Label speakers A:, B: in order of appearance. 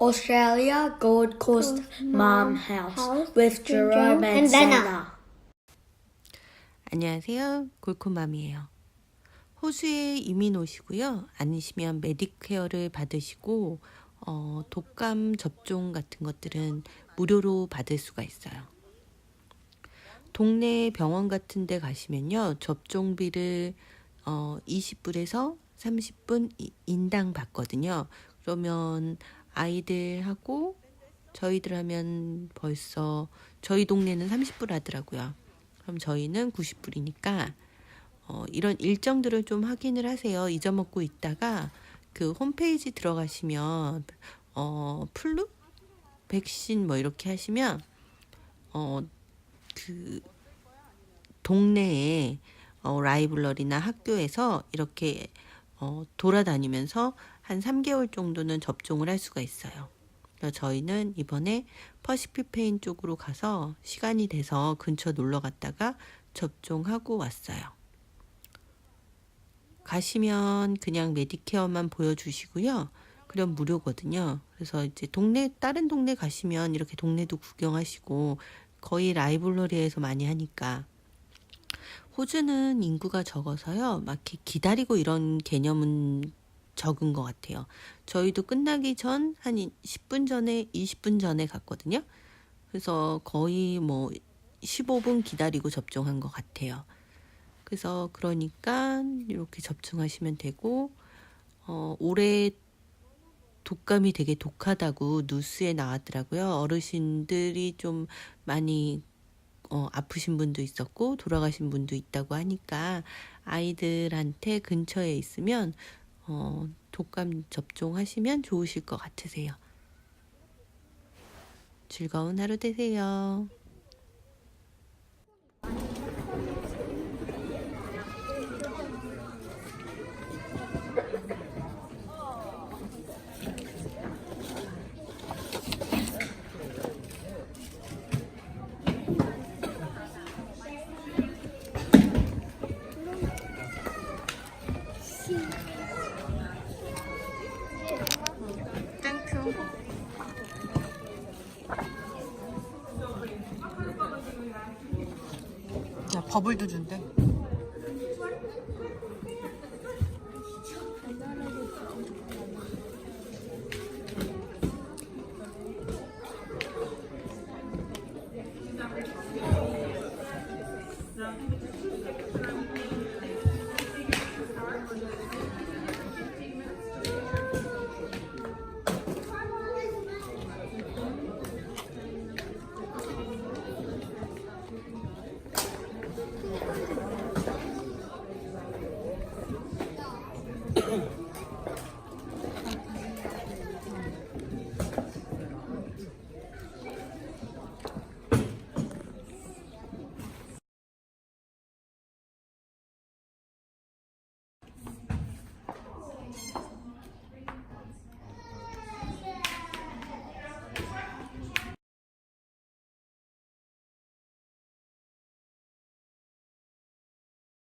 A: Australia Gold Coast Mom House with Jerome and
B: Vanna.
C: 안녕하세요. 골코맘이에요. 호주에 이민 오시고요. 아니시면 메디케어를 받으시고 어, 독감 접종 같은 것들은 무료로 받을 수가 있어요. 동네 병원 같은 데 가시면요. 접종비를 어, 20불에서 30분 이- 인당 받거든요. 그러면 아이들하고 저희들 하면 벌써 저희 동네는 30불 하더라고요. 그럼 저희는 90불이니까 어, 이런 일정들을 좀 확인을 하세요. 잊어먹고 있다가 그 홈페이지 들어가시면 어, 플루 백신 뭐 이렇게 하시면 어, 그 동네에 어, 라이블러리나 학교에서 이렇게 어, 돌아다니면서 한 3개월 정도는 접종을 할 수가 있어요. 저희는 이번에 퍼시피페인 쪽으로 가서 시간이 돼서 근처 놀러 갔다가 접종하고 왔어요. 가시면 그냥 메디케어만 보여주시고요. 그럼 무료거든요. 그래서 이제 동네 다른 동네 가시면 이렇게 동네도 구경하시고 거의 라이블러리에서 많이 하니까 호주는 인구가 적어서요. 막 이렇게 기다리고 이런 개념은 적은 것 같아요. 저희도 끝나기 전 한 10분 전에 20분 전에 갔거든요. 그래서 거의 뭐 15분 기다리고 접종한 것 같아요. 그래서 그러니까 이렇게 접종하시면 되고 어, 올해 독감이 되게 독하다고 뉴스에 나왔더라고요. 어르신들이 좀 많이 어, 아프신 분도 있었고 돌아가신 분도 있다고 하니까 아이들한테 근처에 있으면 어, 독감 접종하시면 좋으실 것 같으세요. 즐거운 하루 되세요.
D: 버블도 준대.